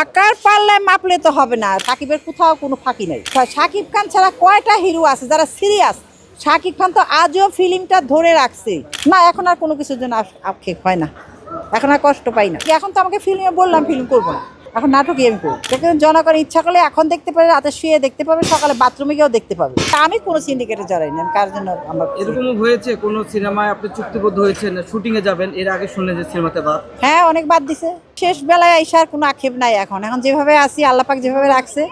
টাকার পাল্লায় মাপলে তো হবে না। সাকিবের কোথাও কোনো ফাঁকি নেই। সাকিব খান ছাড়া কয়টা হিরো আছে যারা সিরিয়াস? সাকিব খান তো আজও ফিল্মটা ধরে রাখছে। না, এখন আর কোনো কিছুর জন্য আক্ষেপ হয় না। এখন আর কষ্ট পাই না। এখন তো আমাকে ফিল্মে বললাম, ফিল্ম করব না। এখন নাটকই আমি করব সেখানে জনগণ ইচ্ছা করলে এখন দেখতে পাবে রাতে শুয়ে দেখতে পাবে সকালে বাথরুমে গিয়েও দেখতে পাবে। তা আমি কোনো সিন্ডিকেটে জড়াই না কার জন্য আমার এরকমও হয়েছে? কোন সিনেমায় আপনি চুক্তিবদ্ধ হয়েছেন শুটিং এ যাবেন এর আগে শুনলেন যে সিনেমাতে বাদ? হ্যাঁ অনেক বাদ দিছে। শেষ বেলায় আইসার কোনো আক্ষেপ নাই এখন। এখন যেভাবে আসি আল্লাপাক যেভাবে রাখছে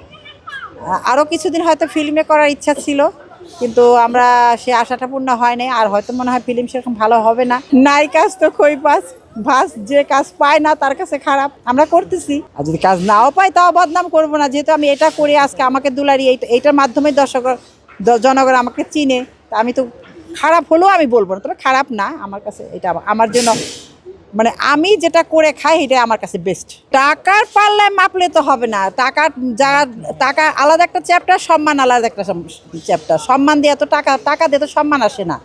আরও কিছুদিন হয়তো ফিল্মে করার ইচ্ছা ছিল। কিন্তু আমরা সে আশাটা পূর্ণ হয় নাই, আর হয়তো মনে হয় ফিল্ম সেরকম ভালো হবে না। নাই কাজ তো খই পাস ভাস যে কাজ পায় না তার কাছে খারাপ। আমরা করতেছি। আর যদি কাজ নাও পাই তাও বদনাম করব না, যেহেতু আমি এটা করি আজকে আমাকে দুলারি এইটা, এইটার মাধ্যমে দর্শক জনগণ আমাকে চিনে। তা আমি তো খারাপ হলেও আমি বলব না, তবে খারাপ না, আমার কাছে এটা আমার জন্য মানে আমি যেটা করে খাই এটা আমার কাছে বেস্ট টাকার পাল্লায় মাপলে তো হবে না। টাকার যা টাকা আলাদা একটা চ্যাপ্টার সম্মান আলাদা একটা চ্যাপ্টার সম্মান দিয়ে তো টাকা টাকা দিয়ে তো সম্মান আসে না।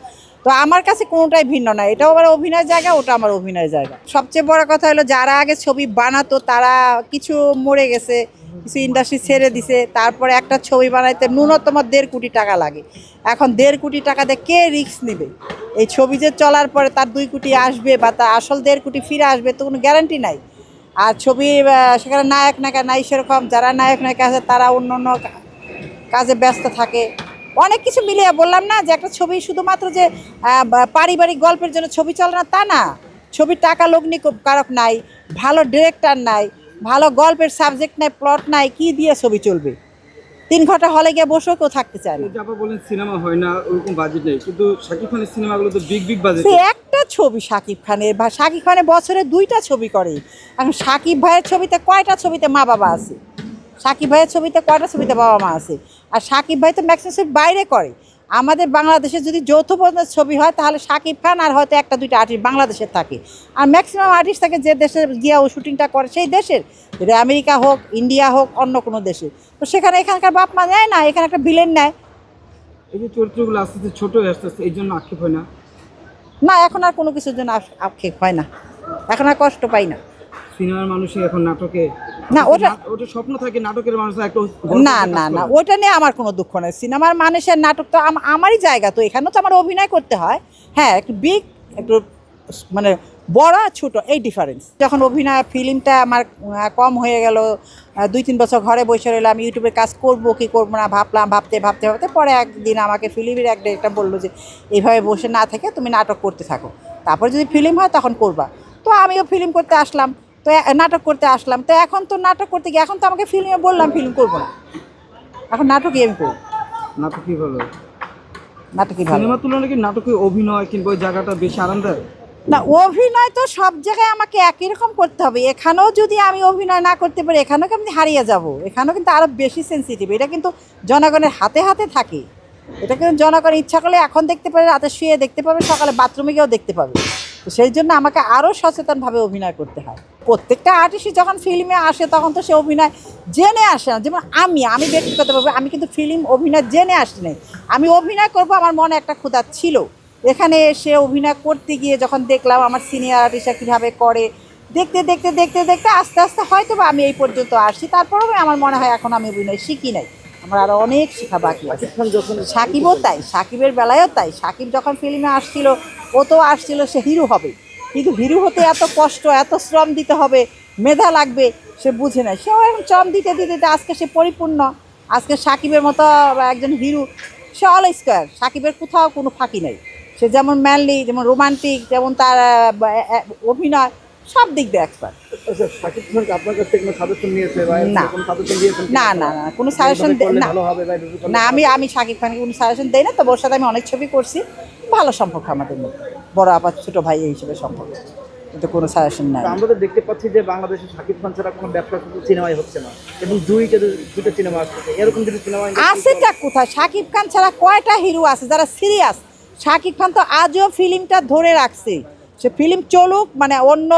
তো আমার কাছে কোনোটাই ভিন্ন না। এটাও আমার অভিনয় জায়গা, ওটা আমার অভিনয় জায়গা। সবচেয়ে বড় কথা হলো, যারা আগে ছবি বানাতো, তারা কিছু মরে গেছে। কিছু ইন্ডাস্ট্রি ছেড়ে দিছে, তারপরে একটা ছবি বানাইতে ন্যূনতম দেড় কোটি টাকা লাগে। এখন দেড় কোটি টাকা দিয়ে কে রিস্ক নেবে? এই ছবি যে চলার পরে তার দুই কোটি আসবে বা তার আসল দেড় কোটি ফিরে আসবে, তো কোনো গ্যারান্টি নাই। আর ছবি সেখানে নায়ক নায়িকা নাই সেরকম, যারা নায়ক নায়িকা আছে তারা অন্য অন্য কাজে ব্যস্ত থাকে। অনেক কিছু মিলিয়ে বললাম না যে একটা ছবি শুধুমাত্র যে পারিবারিক গল্পের জন্য ছবি চলে না, তা না। ছবির টাকা লগ্নি কারক নাই, ভালো ডিরেক্টর নাই ভালো গল্পের সাবজেক্ট নাই প্লট নাই কি দিয়ে ছবি চলবে? তিন ঘণ্টা হলে গিয়ে বসেও কেউ থাকতে চায় না। বলেন সিনেমা হয় না ওরকম বাজেট নেই কিন্তু শাকিব খানের সিনেমাগুলো তো বিগ বিগ বাজেট একটা ছবি শাকিব খানের বা সাকিব খানের বছরে দুইটা ছবি করে। এখন শাকিব ভাইয়ের ছবিতে কয়টা ছবিতে মা বাবা আছে? শাকিব ভাইয়ের ছবিতে কয়টা ছবিতে বাবা মা আছে? আর শাকিব ভাই তো ম্যাক্সিমাম বাইরে করে। আমাদের বাংলাদেশে যদি যৌথ ছবি হয় তাহলে সাকিব খান আর হয়তো একটা দুইটা আর্টিস্ট বাংলাদেশের থাকে। আর ম্যাক্সিমাম আর্টিস্ট থাকে যে দেশে গিয়ে ও শুটিংটা করে সেই দেশের। এটা আমেরিকা হোক ইন্ডিয়া হোক অন্য কোনো দেশে। তো সেখানে এখানকার বাপ মা নেয় না এখানে একটা ভিলেন নেয়। এই যে চরিত্রগুলো আস্তে আস্তে ছোটো হয়ে আসতে আসতে এই জন্য আক্ষেপ হয় না? না এখন আর কোনো কিছুর জন্য আক্ষেপ হয় না। এখন আর কষ্ট পাই না। সিনেমার মানুষই এখন নাটকে না, ওটা- ওটা স্বপ্ন থাকে নাটকের মানুষ একটা না না না ওটা নিয়ে আমার কোনো দুঃখ নেই। সিনেমার মানুষের নাটক তো আমারই জায়গা তো এখানেও তো আমার অভিনয় করতে হয়। হ্যাঁ একটু বিগ একটু মানে বড় আর ছোট এই ডিফারেন্স যখন অভিনয় ফিল্মটা আমার কম হয়ে গেল দুই তিন বছর ঘরে বসে রইলাম ইউটিউবে কাজ করব কি করব না ভাবলাম ভাবতে ভাবতে ভাবতে পরে একদিন আমাকে ফিল্মের এক একটা বলল যে এইভাবে বসে না থেকে তুমি নাটক করতে থাকো। তারপর যদি ফিল্ম হয় তখন করবা। তো আমিও ফিল্ম করতে আসলাম। তো নাটক করতে আসলাম। তো এখন তো নাটক করতে গিয়ে এখন তো আমাকে ফিল্মে বললাম ফিল্ম করব না। এখন নাটকই আমি করব। নাটকই ভালো নাটকই ভালো। সিনেমার তুলনায় কি নাটকে অভিনয় কিংবা ওই জায়গাটা বেশি আরামদায়ক? না অভিনয় তো সব জায়গায় আমাকে একই রকম করতে হবে। এখানেও যদি আমি অভিনয় না করতে পারি এখানেও কিন্তু হারিয়ে যাব। এখানেও কিন্তু আরও বেশি সেন্সিটিভ এটা কিন্তু জনগণের হাতে হাতে থাকে। এটা কিন্তু জনগণ ইচ্ছা করলে এখন দেখতে পারে রাতে শুয়ে দেখতে পাবে সকালে বাথরুমে গিয়েও দেখতে পাবে। তো সেই জন্য আমাকে আরও সচেতনভাবে অভিনয় করতে হয়। প্রত্যেকটা আর্টিস্টই যখন ফিল্মে আসে তখন তো সে অভিনয় জেনে আসে না। যেমন আমি আমি ব্যক্তিগতভাবে আমি কিন্তু ফিল্ম অভিনয় জেনে আসি নাই। আমি অভিনয় করব আমার মনে একটা ক্ষুধা ছিল। এখানে এসে অভিনয় করতে গিয়ে যখন দেখলাম আমার সিনিয়র আর্টিস্টরা কীভাবে করে দেখতে দেখতে দেখতে দেখতে আস্তে আস্তে হয়তো বা আমি এই পর্যন্ত আসছি তারপরেও আমার মনে হয় এখন আমি অভিনয় শিখি নাই। আমার আরও অনেক শেখা বাকি আছে। সাকিবও তাই সাকিবের বেলায়ও তাই। সাকিব যখন ফিল্মে আসছিল ও তো আসছিল সে হিরো হবে। কিন্তু হিরো হতে এত কষ্ট এত শ্রম দিতে হবে মেধা লাগবে সে বুঝে না সেও এখন শ্রম দিতে দিতে দিতে আজকে সে পরিপূর্ণ। আজকে সাকিবের মতো একজন হিরো সে অল স্কোয়ার সাকিবের কোথাও কোনো ফাঁকি নেই। সে যেমন ম্যানলি যেমন রোমান্টিক যেমন তার অভিনয় সব দিক দিয়ে এক্সপার্ট আচ্ছা না। না না কোনো সাজেশন না। আমি আমি সাকিব খানকে কোনো সাজেশন দেই না তবে ওর সাথে আমি অনেক ছবি করছি। ভালো সম্পর্ক আমাদের মধ্যে। বড় আবার ছোটো ভাই এই হিসেবে সম্পর্ক কিন্তু কোনো সাজেশন নাই। আমরা তো দেখতে পাচ্ছি যে বাংলাদেশে শাকিব খান ছাড়া কোনো ব্যবসা সিনেমাই হচ্ছে না। এবং দুইটা দুটো সিনেমা আসছে এরকম যদি সিনেমা আছেটা কোথায়? শাকিব খান ছাড়া কয়টা হিরো আছে যারা সিরিয়াস শাকিব খান তো আজও ফিল্মটা ধরে রাখছে। সে ফিল্ম চলুক মানে অন্য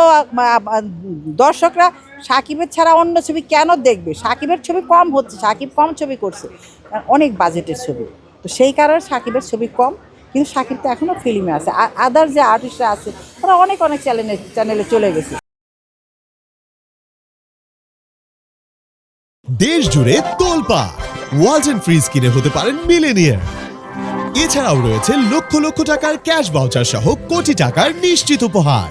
দর্শকরা সাকিবের ছাড়া অন্য ছবি কেন দেখবে? সাকিবের ছবি কম হচ্ছে সাকিব কম ছবি করছে। অনেক বাজেটের ছবি। তো সেই কারণে সাকিবের ছবি কম। কিন্তু সাকিব তো এখনও ফিল্মে আছে। আর আদার যে আর্টিস্টরা আছে, তারা অনেক অনেক চ্যানেলে চ্যানেলে চলে গেছে। দেশ জুড়ে তোলপা ওয়ালটন ফ্রিজ কিনে হতে পারেন মিলেনিয়ার এছাড়াও রয়েছে লক্ষ লক্ষ টাকার ক্যাশ বাউচার সহ কোটি টাকার নিশ্চিত উপহার।